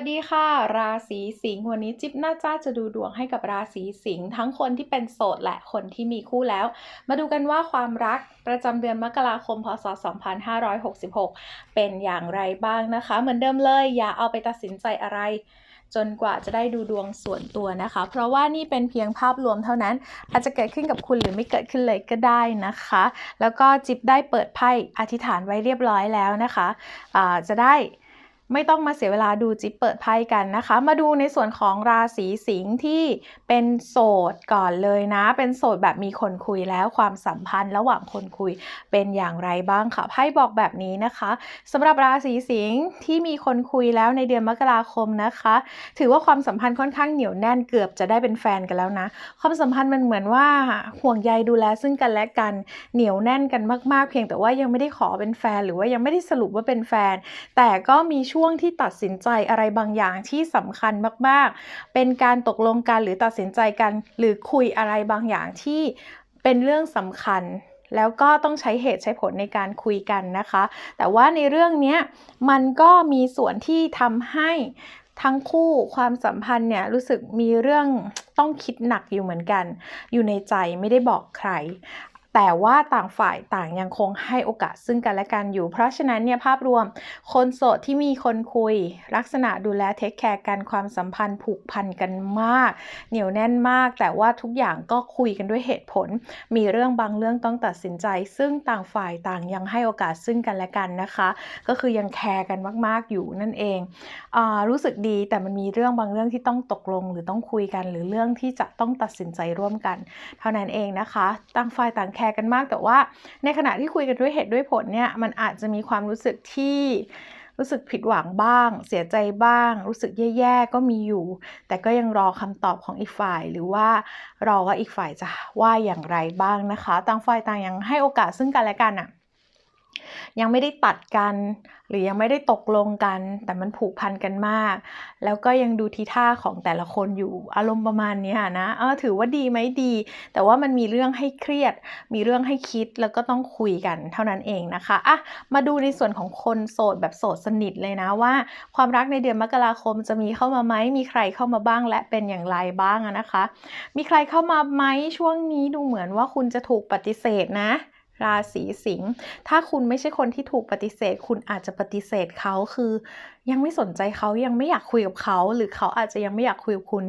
วัสดีค่ะ ราศีสิงห์วันนี้จิ๊บน่าจ้าจะดูดวงให้กับราศีสิงห์ทั้งคนที่เป็นโสดและคนที่มีคู่แล้ว มาดูกันว่าความรักประจำเดือนมกราคมพศ 2566 เป็นอย่างไรบ้างนะคะ เหมือนเดิมเลยอย่าเอาไปตัดสินใจอะไรจนกว่าจะได้ดูดวงส่วนตัวนะคะ เพราะว่านี่เป็นเพียงภาพรวมเท่านั้น อาจจะเกิดขึ้นกับคุณหรือไม่เกิดขึ้นเลยก็ได้นะคะ แล้วก็จิ๊บได้เปิดไพ่อธิษฐานไว้เรียบร้อยแล้วนะคะะจะได้ ไม่ต้องมาเสียเวลาดูจิ๊บเปิดไพ่กันนะคะ มาดูในส่วนของราศีสิงห์ที่เป็นโสดก่อนเลยนะ เป็นโสดแบบมีคนคุยแล้วความสัมพันธ์ระหว่างคนคุยเป็นอย่างไรบ้างค่ะไพ่บอกแบบนี้นะคะสำหรับราศีสิงห์ที่มีคนคุยแล้วในเดือนมกราคมนะคะ ถือว่าความสัมพันธ์ค่อนข้างเหนียวแน่นเกือบจะได้เป็นแฟนกันแล้วนะ ความสัมพันธ์มันเหมือนว่าห่วงใยดูแลซึ่งกันและกันเหนียวแน่นกันมาก ๆ เพียงแต่ว่ายังไม่ได้ขอเป็นแฟน หรือว่ายังไม่ได้สรุปว่าเป็นแฟน แต่ก็มีช่ว่วงที่ตัดสินใจอะไรบางอย่างที่สำคัญมากๆ เป็นการตกลงกันหรือตัดสินใจกันหรือคุยอะไรบางอย่างที่เป็นเรื่องสำคัญแล้วก็ต้องใช้เหตุใช้ผลในการคุยกันนะคะ แต่ว่าในเรื่องนี้มันก็มีส่วนที่ทำให้ทั้งคู่ความสัมพันธ์เนี่ยรู้สึกมีเรื่องต้องคิดหนักอยู่เหมือนกัน อยู่ในใจไม่ได้บอกใคร แต่ว่าต่างฝ่ายต่างยังคงให้โอกาสซึ่งกันและกันอยู่ เพราะฉะนั้นเนี่ยภาพรวมคนโสดที่มีคนคุย ลักษณะดูแลเทคแคร์กันความสัมพันธ์ผูกพันกันมาก เหนียวแน่นมาก แต่ว่าทุกอย่างก็คุยกันด้วยเหตุผล มีเรื่องบางเรื่องต้องตัดสินใจ ซึ่งต่างฝ่ายต่างยังให้โอกาสซึ่งกันและกันนะคะ ก็คือยังแคร์กันมากๆอยู่นั่นเองอรู้สึกดีแต่มันมีเรื่องบางเรื่องที่ต้องตกลง หรือต้องคุยกัน หรือเรื่องที่จะต้องตัดสินใจร่วมกัน เท่านั้นเองนะคะ ต่างฝ่ายต่างแคร์กันมาก แต่ว่าในขณะที่คุยกันด้วยเหตุด้วยผลเนี่ยมันอาจจะมีความรู้สึกที่รู้สึกผิดหวังบ้าง เสียใจบ้าง รู้สึกแย่ๆ ก็มีอยู่ แต่ก็ยังรอคำตอบของอีกฝ่าย หรือว่ารอว่าอีกฝ่ายจะว่าอย่างไรบ้างนะคะ ต่างฝ่ายต่างยังให้โอกาสซึ่งกันและกันอะ ยังไม่ได้ตัดกัน หรือยังไม่ได้ตกลงกัน แต่มันผูกพันกันมาก แล้วก็ยังดูทีท่าของแต่ละคนอยู่อารมณ์ประมาณนี้นะเออถือว่าดีไหมดี แต่ว่ามันมีเรื่องให้เครียด มีเรื่องให้คิดแล้วก็ต้องคุยกันเท่านั้นเองนะคะอะมาดูในส่วนของคนโสดแบบโสดสนิทเลยนะว่า ความรักในเดือนมกราคมจะมีเข้ามาไหมมีใครเข้ามาบ้างและเป็นอย่างไรบ้างนะคะ มีใครเข้ามาไหมช่วงนี้ดูเหมือนว่าคุณจะถูกปฏิเสธนะ ราศีสิงห์ถ้าคุณไม่ใช่คนที่ถูกปฏิเสธ คุณอาจจะปฏิเสธเขาคือ ยังไม่สนใจเขายังไม่อยากคุยกับเขาหรือเขาอาจจะยังไม่อยากคุยกับคุณ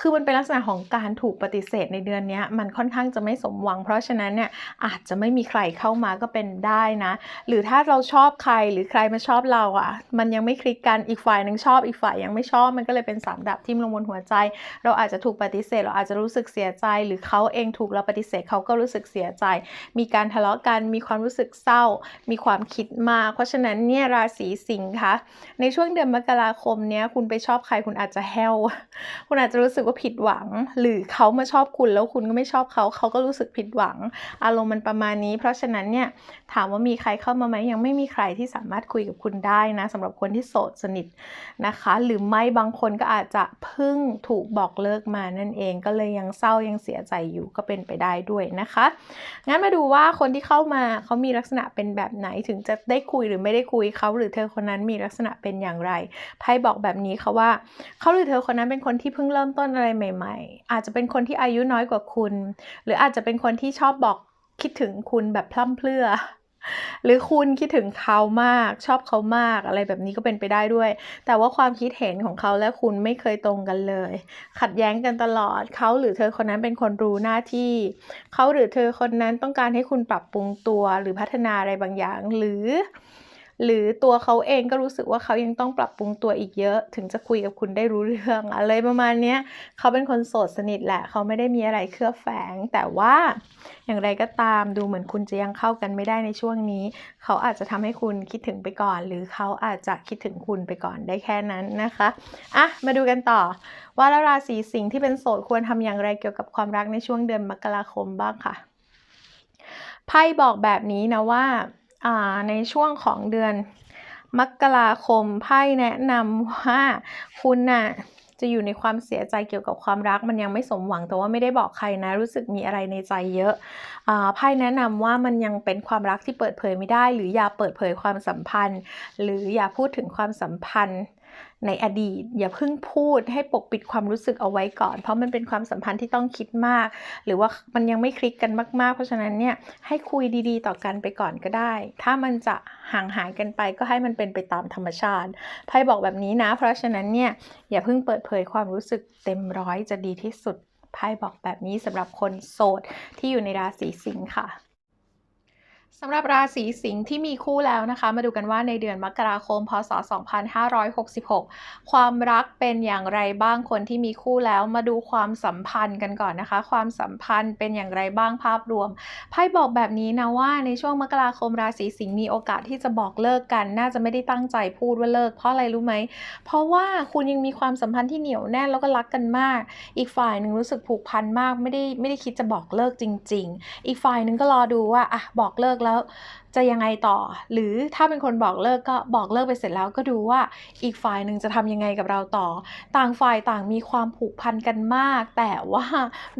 คือมันเป็นลักษณะของการถูกปฏิเสธในเดือนนี้มันค่อนข้างจะไม่สมหวัง เพราะฉะนั้นเนี่ยอาจจะไม่มีใครเข้ามาก็เป็นได้นะ หรือถ้าเราชอบใครหรือใครมาชอบเราอะ่ะ มันยังไม่คลิกกันอีกฝ่ายหนึ่งชอบอีกฝ่ายยังไม่ชอบมันก็เลยเป็นสามดับทิ่มลงบนหัวใจ เราอาจจะถูกปฏิเสธ เราอาจจะรู้สึกเสียใจ หรือเขาเองถูกเราปฏิเสธเขาก็รู้สึกเสียใจ มีการทะเลาะกันมีความรู้สึกเศร้า มีความคิดมากเพราะฉะนั้นเนี่ยราศีสิงห์คะในช่วงเดือนมกราคมเนี้ย คุณไปชอบใครคุณอาจจะแฮวคุณอาจจะรู้สึกว่าผิดหวัง หรือเขามาชอบคุณแล้วคุณก็ไม่ชอบเขา เขาก็รู้สึกผิดหวัง อารมณ์มันประมาณนี้ เพราะฉะนั้นเนี่ยถามว่ามีใครเข้ามาไหมยังไม่มีใครที่สามารถคุยกับคุณได้นะสำหรับคนที่โสดสนิทนะคะ หรือไม่บางคนก็อาจจะเพิ่งถูกบอกเลิกมานั่นเองก็เลยยังเศร้ายังเสียใจอยู่ก็เป็นไปได้ด้วยนะคะ งั้นมาดูว่าคนที่เข้ามาเขามีลักษณะเป็นแบบไหนถึงจะได้คุยหรือไม่ได้คุยเขาหรือเธอคนนั้นมีลักษณะเป็นอย่างไรไพ่บอกแบบนี้ค่ะว่า เขาหรือเธอคนนั้นเป็นคนที่เพิ่งเริ่มต้นอะไรใหม่ ๆ อาจจะเป็นคนที่อายุน้อยกว่าคุณ หรืออาจจะเป็นคนที่ชอบบอกคิดถึงคุณแบบพล่ำเพลื่อหรือคุณคิดถึงเขามากชอบเขามากอะไรแบบนี้ก็เป็นไปได้ด้วย แต่ว่าความคิดเห็นของเขาและคุณไม่เคยตรงกันเลย ขัดแย้งกันตลอดเขาหรือเธอคนนั้นเป็นคนรู้หน้าที่ เขาหรือเธอคนนั้นต้องการให้คุณปรับปรุงตัวหรือพัฒนาอะไรบางอย่าง หรือ หรือตัวเขาเองก็รู้สึกว่าเขายังต้องปรับปรุงตัวอีกเยอะ ถึงจะคุยกับคุณได้รู้เรื่องอะไรประมาณนี้เขาเป็นคนโสดสนิทแหละ เขาไม่ได้มีอะไรเคลือบแฝง แต่ว่าอย่างไรก็ตามดูเหมือนคุณจะยังเข้ากันไม่ได้ในช่วงนี้ เขาอาจจะทำให้คุณคิดถึงไปก่อน หรือเขาอาจจะคิดถึงคุณไปก่อนได้แค่นั้นนะคะอะมาดูกันต่อ ว่าราศีสิงห์ที่เป็นโสดควรทำอย่างไรเกี่ยวกับความรักในช่วงเดือนมกราคมบ้างค่ะไพ่บอกแบบนี้นะว่า ในช่วงของเดือนมกราคมไพ่แนะนำว่าคุณน่ะจะอยู่ในความเสียใจเกี่ยวกับความรักมันยังไม่สมหวังแต่ว่าไม่ได้บอกใครนะ รู้สึกมีอะไรในใจเยอะไพ่แนะนำว่ามันยังเป็นความรักที่เปิดเผยไม่ได้ หรืออย่าเปิดเผยความสัมพันธ์ หรืออย่าพูดถึงความสัมพันธ์ ในอดีต อย่าเพิ่งพูดให้ปกปิดความรู้สึกเอาไว้ก่อน เพราะมันเป็นความสัมพันธ์ที่ต้องคิดมาก หรือว่ามันยังไม่คลิกกันมาก ๆ เพราะฉะนั้นเนี่ยให้คุยดีๆ ต่อกันไปก่อนก็ได้ ถ้ามันจะห่างหายกันไปก็ให้มันเป็นไปตามธรรมชาติไพ่บอกแบบนี้นะ เพราะฉะนั้นเนี่ยอย่าเพิ่งเปิดเผยความรู้สึกเต็มร้อยจะดีที่สุดไพ่บอกแบบนี้สำหรับคนโสดที่อยู่ในราศีสิงค์ค่ะ สำหรับราศีสิงห์ที่มีคู่แล้วนะคะ มาดูกันว่าในเดือนมกราคม พศ 2566 ความรักเป็นอย่างไรบ้างคนที่มีคู่แล้ว มาดูความสัมพันธ์กันก่อนนะคะ ความสัมพันธ์เป็นอย่างไรบ้างภาพรวมไพ่บอกแบบนี้นะว่าในช่วงมกราคมราศีสิงห์มีโอกาสที่จะบอกเลิกกัน น่าจะไม่ได้ตั้งใจพูดว่าเลิก เพราะอะไรรู้ไหมเพราะว่าคุณยังมีความสัมพันธ์ที่เหนียวแน่นแล้วก็รักกันมาก อีกฝ่ายหนึ่งรู้สึกผูกพันมากไม่ได้ไม่ได้คิดจะบอกเลิกจริง ๆ อีกฝ่ายหนึ่งก็รอดูว่าอะบอกเลิกแล้วจะยังไงต่อ หรือถ้าเป็นคนบอกเลิกก็บอกเลิกไปเสร็จแล้วก็ดูว่าอีกฝ่ายหนึ่งจะทำยังไงกับเราต่อ ต่างฝ่ายต่างมีความผูกพันกันมาก แต่ว่า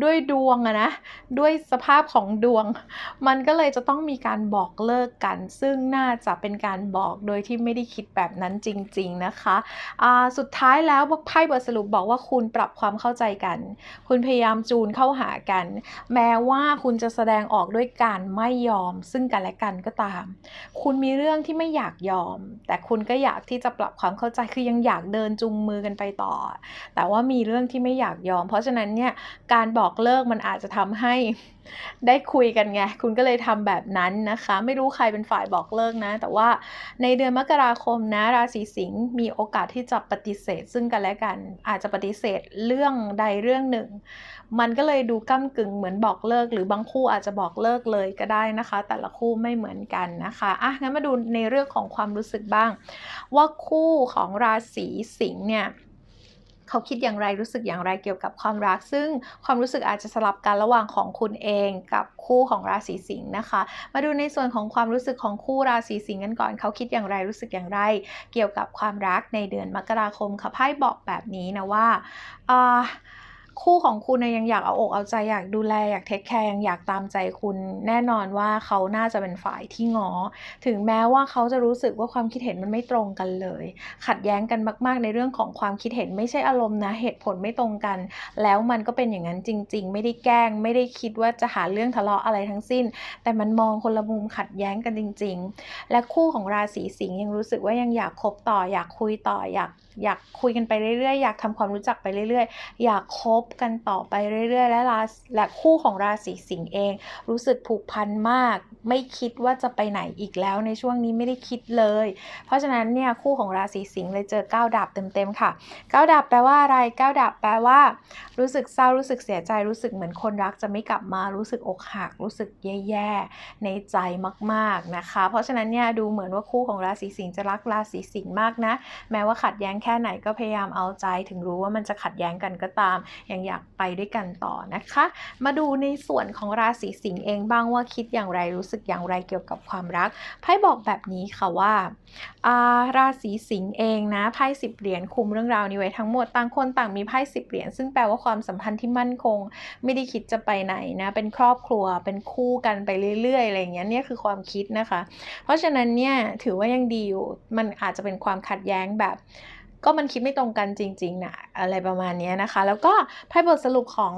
ด้วยดวงอะนะ ด้วยสภาพของดวง มันก็เลยจะต้องมีการบอกเลิกกัน ซึ่งน่าจะเป็นการบอกโดยที่ไม่ได้คิดแบบนั้นจริง ๆนะคะะสุดท้ายแล้วไพ่บทสรุปบอกว่าคุณปรับความเข้าใจกัน คุณพยายามจูนเข้าหากัน แม้ว่าคุณจะแสดงออกด้วยการไม่ยอมซึ่งกันและกันก็ตาม คุณมีเรื่องที่ไม่อยากยอม แต่คุณก็อยากที่จะปรับความเข้าใจคือยังอยากเดินจุงมือกันไปต่อ แต่ว่ามีเรื่องที่ไม่อยากยอม เพราะฉะนั้นเนี่ยการบอกเลิกมันอาจจะทำให้ ได้คุยกันไง คุณก็เลยทำแบบนั้นนะคะ ไม่รู้ใครเป็นฝ่ายบอกเลิกนะ แต่ว่าในเดือนมกราคมนะ ราศีสิงห์มีโอกาสที่จะปฏิเสธ ซึ่งกันและกัน อาจจะปฏิเสธเรื่องใดเรื่องหนึ่ง มันก็เลยดูก้ากึ่งเหมือนบอกเลิก หรือบางคู่อาจจะบอกเลิกเลยก็ได้นะคะ แต่ละคู่ไม่เหมือนกันนะคะอะงั้นมาดูในเรื่องของความรู้สึกบ้าง ว่าคู่ของราศีสิงห์เนี่ย เขาคิดอย่างไรรู้สึกอย่างไรเกี่ยวกับความรัก ซึ่งความรู้สึกอาจจะสลับกันระหว่างของคุณเองกับคู่ของราศีสิงห์นะคะ มาดูในส่วนของความรู้สึกของคู่ราศีสิงห์กันก่อน เขาคิดอย่างไรรู้สึกอย่างไร เกี่ยวกับความรักในเดือนมกราคมค่ะไพ่บอกแบบนี้นะว่า คู่ของคุณนยังอยากเอาอกเอาใจอยากดูแลอยากเทคแคร์ยังอยากตามใจคุณแน่นอนว่าเขาน่าจะเป็นฝ่ายที่งอ ถึงแม้ว่าเขาจะรู้สึกว่าความคิดเห็นมันไม่ตรงกันเลย ขัดแย้งกันมาก ๆ ในเรื่องของความคิดเห็นไม่ใช่อารมณ์นะเหตุผลไม่ตรงกัน แล้วมันก็เป็นอย่างนั้นจริง ๆ ไม่ได้แกล้ง ไม่ได้คิดว่าจะหาเรื่องทะเลาะอะไรทั้งสิ้น แต่มันมองคนละมุมขัดแย้งกันจริง ๆ และคู่ของราศีสิงห์ยังรู้สึกว่ายังอยากคบต่อ อยากคุยต่ออยากอยากคุยกันไปเรื่อยๆอยากทำความรู้จักไปเรื่อยๆ อยากคบกันต่อไปเรื่อยๆ และราและคู่ของราศีสิงห์เอง รู้สึกผูกพันมาก ไม่คิดว่าจะไปไหนอีกแล้วในช่วงนี้ไม่ได้คิดเลย เพราะฉะนั้นเนี่ยคู่ของราศีสิงห์เลยเจอก้าวดาบเต็มๆค่ะก้าวดาบแปลว่าอะไรก้าวดาบแปลว่า รู้สึกเศร้ารู้สึกเสียใจรู้สึกเหมือนคนรักจะไม่กลับมารู้สึกอกหัก รู้สึกแย่ๆในใจมากๆนะคะ เพราะฉะนั้นเนี่ยดูเหมือนว่าคู่ของราศีสิงห์จะรักราศีสิงห์มากนะ แม้ว่าขัดแย้งแค่ไหนก็พยายามเอาใจ ถึงรู้ว่ามันจะขัดแย้งกันก็ตามยังอยากไปด้วยกันต่อนะคะ มาดูในส่วนของราศีสิงห์เองบ้างว่าคิดอย่างไรรู้สึกอย่างไรเกี่ยวกับความรักไพ่บอกแบบนี้ค่ะว่าราศีสิงห์เองนะไพ่สิบเหรียญคุมเรื่องราวนี้ไว้ทั้งหมดต่างคนต่างมีไพ่สิบเหรียญซึ่งแปลว่าความสัมพันธ์ที่มั่นคง ไม่ได้คิดจะไปไหนนะเป็นครอบครัวเป็นคู่กันไปเรื่อยๆอะไรอย่างเงี้ยเนี่ยคือความคิดนะคะ เพราะฉะนั้นเนี่ยถือว่ายังดีอยู่มันอาจจะเป็นความขัดแย้งแบบ ก็มันคิดไม่ตรงกันจริงๆนะอะไรประมาณนี้นะคะ แล้วก็ไพ่บทสรุปของ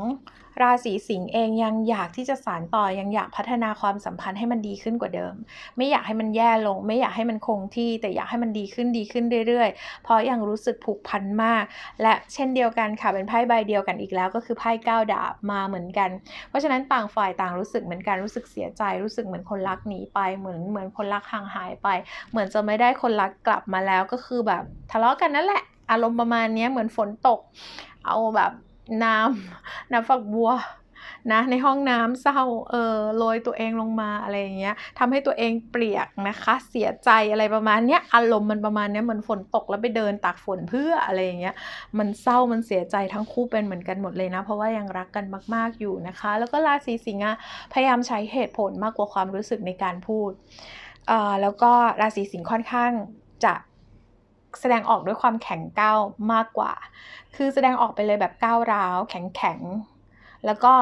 ราศีสิงห์เองยังอยากที่จะสานต่อยังอยากพัฒนาความสัมพันธ์ให้มันดีขึ้นกว่าเดิม ไม่อยากให้มันแย่ลง ไม่อยากให้มันคงที่ แต่อยากให้มันดีขึ้นดีขึ้นเรื่อยๆ เพราะยังรู้สึกผูกพันมาก และเช่นเดียวกันค่ะเป็นไพ่ใบเดียวกันอีกแล้วก็คือไพ่ก้าวดาบมาเหมือนกัน เพราะฉะนั้นต่างฝ่ายต่างรู้สึกเหมือนกันรู้สึกเสียใจ รู้สึกเหมือนคนรักหนีไปเหมือนเหมือนคนรักห่างหายไป เหมือนจะไม่ได้คนรักกลับมาแล้วก็คือแบบทะเลาะกันนั่นแหละอารมณ์ประมาณนี้เหมือนฝนตก เอาแบบ น้ำน้ำฝักบัวนะในห้องน้ำเศร้าเออโรยตัวเองลงมาอะไรอย่างเงี้ยทำให้ตัวเองเปียกนะคะ เสียใจอะไรประมาณเนี้ยอารมณ์มันประมาณเนี้ยเหมือนฝนตกแล้วไปเดินตากฝนเพื่ออะไรอย่างเงี้ยมันเศร้ามันเสียใจทั้งคู่เป็นเหมือนกันหมดเลยนะ เพราะว่ายังรักกันมากๆอยู่นะคะ แล้วก็ราศีสิงห์พยายามใช้เหตุผลมากกว่าความรู้สึกในการพูดอ่าแล้วก็ราศีสิงห์ค่อนข้างจะ แสดงออกด้วยความแข็งก้าวมากกว่า คือแสดงออกไปเลยแบบก้าวร้าว แข็งแข็งแล้วก็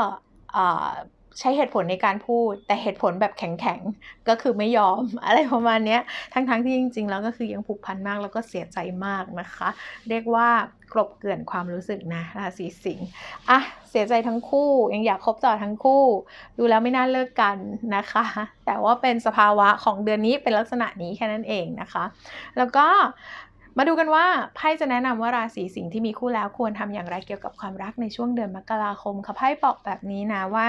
ใช้เหตุผลในการพูด แต่เหตุผลแบบแข็งๆ ก็คือไม่ยอมอะไรประมาณนี้ทั้งๆที่จริง ๆ แล้วก็คือยังผูกพันมากแล้วก็เสียใจมากนะคะ เรียกว่ากลบเกลื่อนความรู้สึกนะราศีสิงห์อะเสียใจทั้งคู่ยังอยากคบต่อทั้งคู่ ดูแล้วไม่น่าเลิกกันนะคะ แต่ว่าเป็นสภาวะของเดือนนี้เป็นลักษณะนี้แค่นั้นเองนะคะ แล้วก็ มาดูกันว่าไพ่จะแนะนำว่าราศีสิงห์ที่มีคู่แล้วควรทำอย่างไรเกี่ยวกับความรักในช่วงเดือนมกราคมค่ะไพ่บอกแบบนี้นะว่า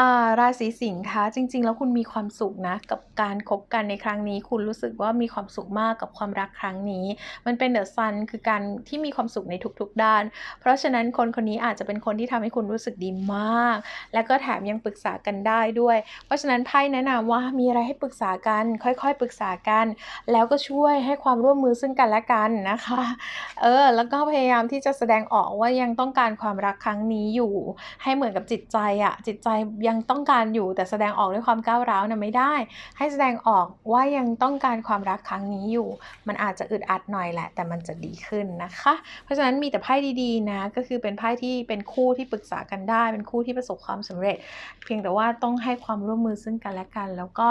อ่าราศีสิงห์คะจริง ๆ แล้วคุณมีความสุขนะ กับการคบกันในครั้งนี้ คุณรู้สึกว่ามีความสุขมากกับความรักครั้งนี้ มันเป็นเดอะซันคือการที่มีความสุขในทุกๆด้าน เพราะฉะนั้นคนคนนี้อาจจะเป็นคนที่ทำให้คุณรู้สึกดีมาก และก็แถมยังปรึกษากันได้ด้วย เพราะฉะนั้นไพ่แนะนำว่ามีอะไรให้ปรึกษากัน ค่อยๆ ปรึกษากัน แล้วก็ช่วยให้ความร่วมมือซึ่งกันและกันนะคะเออแล้วก็พยายามที่จะแสดงออกว่ายังต้องการความรักครั้งนี้อยู่ ให้เหมือนกับจิตใจอะจิตใจยังต้องการอยู่แต่แสดงออกด้วยความก้าวร้าวนะไม่ได้ ให้แสดงออกว่ายังต้องการความรักครั้งนี้อยู่ มันอาจจะอึดอัดหน่อยแหละ แต่มันจะดีขึ้นนะคะ เพราะฉะนั้นมีแต่ไพ่ดีๆนะก็คือเป็นไพ่ที่เป็นคู่ที่ปรึกษากันได้ เป็นคู่ที่ประสบความสำเร็จ เพียงแต่ว่าต้องให้ความร่วมมือซึ่งกันและกัน แล้วก็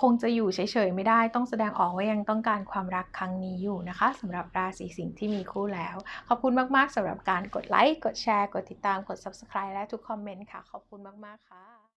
คงจะอยู่เฉยๆไม่ได้ต้องแสดงออกว่ายังต้องการความรักครั้งนี้อยู่นะคะสำหรับราศีสิงห์ที่มีคู่แล้ว ขอบคุณมากๆสำหรับการกดไลค์ กดแชร์ กดติดตาม กด subscribe และทุกคอมเมนต์ค่ะ ขอบคุณมากๆค่ะ